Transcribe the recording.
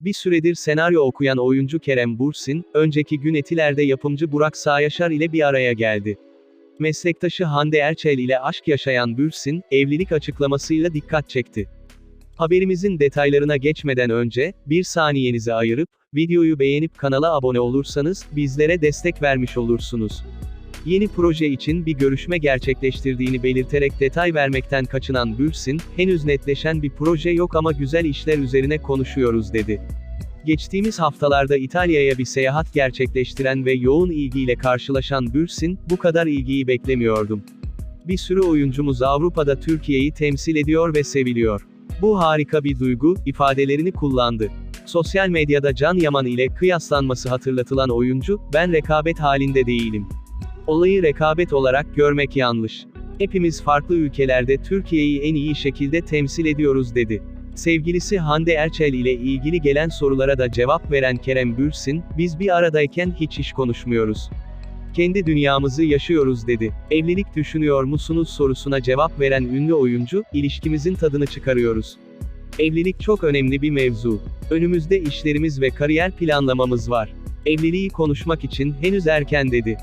Bir süredir senaryo okuyan oyuncu Kerem Bursin, önceki gün Etiler'de yapımcı Burak Sağyaşar ile bir araya geldi. Meslektaşı Hande Erçel ile aşk yaşayan Bürsin, evlilik açıklamasıyla dikkat çekti. Haberimizin detaylarına geçmeden önce, bir saniyenizi ayırıp, videoyu beğenip kanala abone olursanız, bizlere destek vermiş olursunuz. Yeni proje için bir görüşme gerçekleştirdiğini belirterek detay vermekten kaçınan Bürsin, henüz netleşen bir proje yok ama güzel işler üzerine konuşuyoruz dedi. Geçtiğimiz haftalarda İtalya'ya bir seyahat gerçekleştiren ve yoğun ilgiyle karşılaşan Bürsin, bu kadar ilgiyi beklemiyordum. Bir sürü oyuncumuz Avrupa'da Türkiye'yi temsil ediyor ve seviliyor. Bu harika bir duygu, ifadelerini kullandı. Sosyal medyada Can Yaman ile kıyaslanması hatırlatılan oyuncu, ben rekabet halinde değilim. Olayı rekabet olarak görmek yanlış. Hepimiz farklı ülkelerde Türkiye'yi en iyi şekilde temsil ediyoruz dedi. Sevgilisi Hande Erçel ile ilgili gelen sorulara da cevap veren Kerem Bürsin, biz bir aradayken hiç iş konuşmuyoruz. Kendi dünyamızı yaşıyoruz dedi. Evlilik düşünüyor musunuz sorusuna cevap veren ünlü oyuncu, ilişkimizin tadını çıkarıyoruz. Evlilik çok önemli bir mevzu. Önümüzde işlerimiz ve kariyer planlamamız var. Evliliği konuşmak için henüz erken dedi.